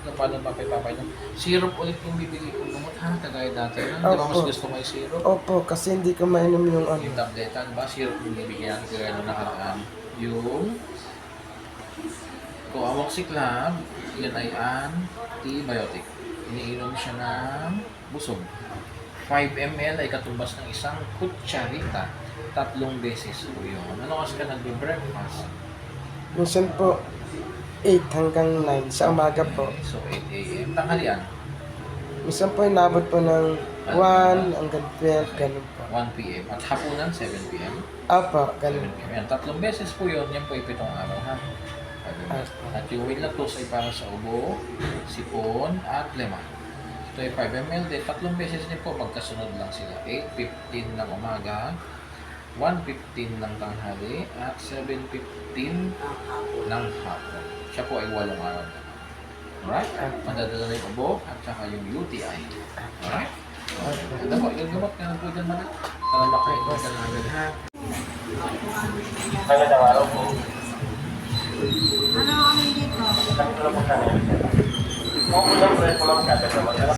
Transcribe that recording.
Kung paano papay-papay ng syrup ulit yung bibigay ko gamot ha, kagaya dati. Ha? Di ba mas Opo. gusto mo yung syrup? Opo, kasi hindi ko mainom yung ano. Yung tableta, di ba? Syrup yung bibigyan kagaya nung nakaraan. Yung kung amoxiclav, yan ay antibiotic. Iniinom siya ng busog. 5 ml ay katumbas ng isang kutsarita. Tatlong beses po yun. Ano kasi ka nagbe-breakfast? Minsan po, 8 hanggang 9 sa umaga po. So, 8 a.m. Tanghalian, Minsan po, inabot po ng 1 hanggang 12, ganun po. 1 p.m. At hapunan, 7 p.m. Opo, 7 ganun. p.m. Yan, tatlong beses po yun. Yan po ay pitong araw, ha? At yung Willatos ay para sa ubo, sipon, at lema. Ito ay 5 ml din. Tatlong beses din po, magkasunod lang sila. 8.15 ng umaga, 1.15 ng tanghali, at 7.15 ng hapon. Siya po ay walong araw na. Alright? Madadala na yung ubo at saka yung UTI. Alright? Ano po, yung gamot ka na po dyan mga. Para makainom ka na agad ha. Magandang araw po. Ano ang hindi ko? Lang po sa akin. Kung kulang, pwede ko.